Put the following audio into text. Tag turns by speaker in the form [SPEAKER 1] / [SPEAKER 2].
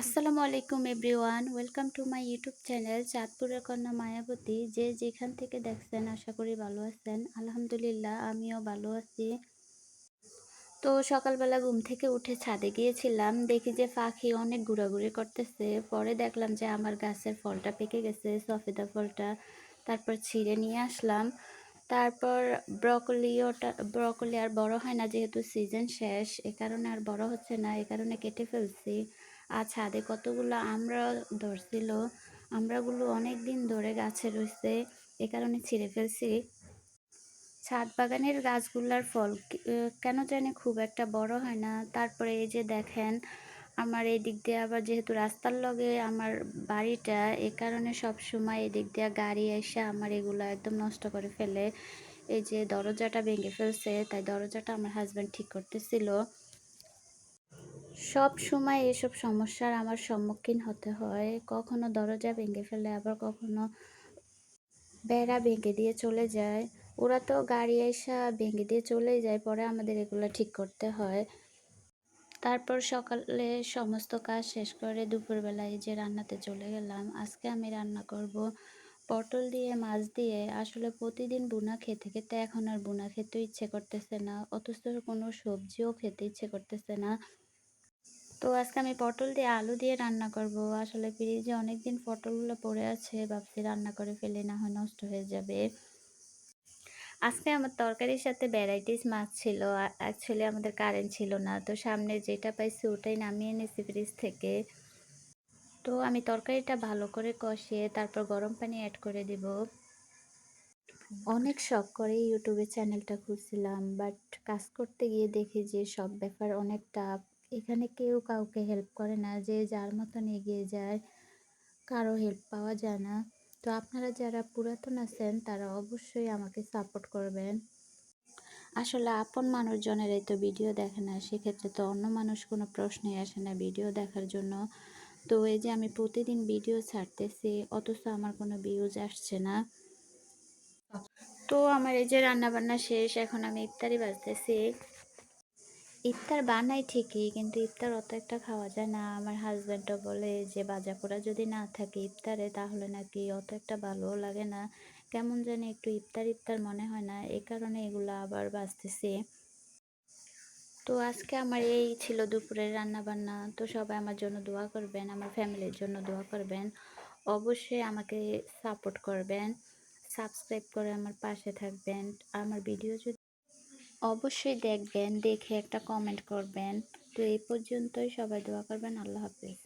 [SPEAKER 1] আসসালামু আলাইকুম everyone, welcome to my YouTube channel চাঁদপুরের কন্যা মায়াবতী। যে যেখান থেকে দেখছেন, আশা করি ভালো আছেন। আলহামদুলিল্লাহ, আমিও ভালো আছি। তো সকালবেলা ঘুম থেকে উঠে ছাদে গিয়েছিলাম। দেখি যে পাখি অনেক ঘোরাঘুরি করতেছে। পরে দেখলাম যে আমার গাছের ফলটা পেকে গেছে, সফেদা ফলটা। তারপর ছিঁড়ে নিয়ে আসলাম। তারপর ব্রকলিওটা, ব্রকলি আর বড় হয় না, যেহেতু সিজন শেষ, এ কারণে আর বড় হচ্ছে না, এ কারণে কেটে ফেলছি। আর ছাদে কতগুলো আমরা ধরছিল, আমরাগুলো অনেক দিন ধরে গাছে রয়েছে এ কারণে ছিঁড়ে ফেলছি। ছাদ বাগানের গাছগুলার ফল কেন জানি খুব একটা বড় হয় না। তারপরে এই যে দেখেন, আমার এই দিক দিয়ে আবার যেহেতু রাস্তার লগে আমার বাড়িটা, এ কারণে সব সময় এদিক দিয়ে গাড়ি এসে আমার এগুলো একদম নষ্ট করে ফেলে। এই যে দরজাটা ভেঙে ফেলছে, তাই দরজাটা আমার হাজব্যান্ড ঠিক করতেছিল। সব সময় এসব সমস্যার আমার সম্মুখীন হতে হয়। কখনো দরজা ভেঙে ফেলে, আবার কখনো বেড়া ভেঙে দিয়ে চলে যায়। ওরা তো গাড়ি এসা ভেঙে দিয়ে চলে যায়, পরে আমাদের এগুলো ঠিক করতে হয়। তারপর সকালে সমস্ত কাজ শেষ করে দুপুরবেলায় যে রান্নাতে চলে গেলাম, আজকে আমি রান্না করব পটল দিয়ে, মাছ দিয়ে। আসলে প্রতিদিন বুনা খেতে খেতে এখন আর বুনা খেতে ইচ্ছে করতেছে না, অথচ কোনো সবজিও খেতে ইচ্ছে করতেছে না। তো আজকে আমি পটল দিয়ে আলু দিয়ে রান্না করব। আসলে ফ্রিজে অনেকদিন পটলগুলো পড়ে আছে, ভাবছি রান্না করে ফেলে, না হয় নষ্ট হয়ে যাবে। আজকে আমার তরকারির সাথে ভ্যারাইটিস মাছ ছিল অ্যাকচুয়ালি আমাদের কারেন্ট ছিল না, তো সামনে যেটা পাইছি ওটাই নামিয়ে নিয়েছি ফ্রিজ থেকে। তো আমি তরকারিটা ভালো করে কষিয়ে তারপর গরম পানি অ্যাড করে দিব। অনেক শখ করে ইউটিউবে চ্যানেলটা খুঁজছিলাম বাট কাজ করতে গিয়ে দেখি যে সব ব্যাপার অনেক টাফ এখানে কেউ কাউকে হেল্প করে না, যে যার মতন এগিয়ে যায়, কারও হেল্প পাওয়া যায় না। তো আপনারা যারা পুরাতন আছেন, তারা অবশ্যই আমাকে সাপোর্ট করবেন। আসলে আপন মানুষজনেরই তো ভিডিও দেখে না, সেক্ষেত্রে তো অন্য মানুষ কোনো প্রশ্নই আসে না ভিডিও দেখার জন্য। তো এই যে আমি প্রতিদিন ভিডিও ছাড়তেছি, অথচ আমার কোনো ভিউজ আসছে না। তো আমার এই যে রান্নাবান্না শেষ, এখন আমি ইফতারি বাজতেছি। ইফতার বানাই ঠিকই, কিন্তু ইফতার অত একটা খাওয়া যায় না। আমার হাজব্যান্ডও বলে যে বাজা পোড়া যদি না থাকে ইফতারে, তাহলে নাকি অত একটা ভালোও লাগে না। কেমন জানি একটু ইফতার ইফতার মনে হয় না এই কারণে এগুলো আবার বাঁচতেছি তো আজকে আমার এই ছিল দুপুরের রান্না বান্না তো সবাই আমার জন্য দোয়া করবেন, আমার ফ্যামিলির জন্য দোয়া করবেন। অবশ্যই আমাকে সাপোর্ট করবেন, সাবস্ক্রাইব করে আমার পাশে থাকবেন। আমার ভিডিও যদি অবশ্যই দেখবেন দেখে একটা কমেন্ট করবেন। তো এই পর্যন্তই সবাই দোয়া করবেন আল্লাহ হাফিজ।